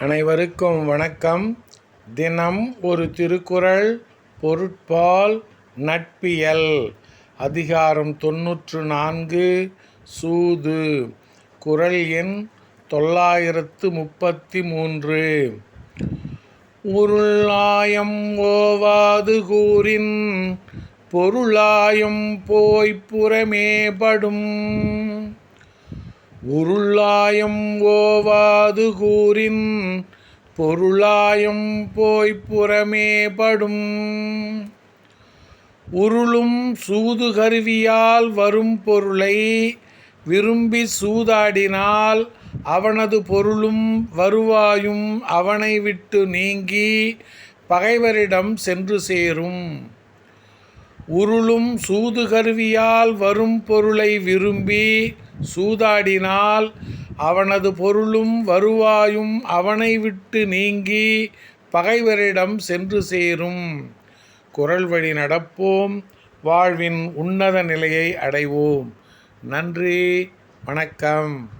அனைவருக்கும் வணக்கம். தினம் ஒரு திருக்குறள் பொருட்பால் நட்பியல். அதிகாரம் தொன்னூற்று நான்கு சூது. குறள் எண் தொள்ளாயிரத்து முப்பத்தி மூன்று உருளாயம் ஓவாது கூறின் பொருளாயம் போய்ப் புறமேபடும். உருளாயம் ஓவாது கூறின் பொருளாயம் போய்ப் புறமேபடும் உருளும் சூது கருவியால் வரும் பொருளை விரும்பி சூதாடினால் அவனது பொருளும் வருவாயும் அவனை விட்டு நீங்கி பகைவரிடம் சென்று சேரும். உருளும் சூது கருவியால் வரும் பொருளை விரும்பி சூதாடினால் அவனது பொருளும் வருவாயும் அவனை விட்டு நீங்கி பகைவரிடம் சென்று சேரும். குரல் வழி நடப்போம். வாழ்வின் உன்னத நிலையை அடைவோம். நன்றி. வணக்கம்.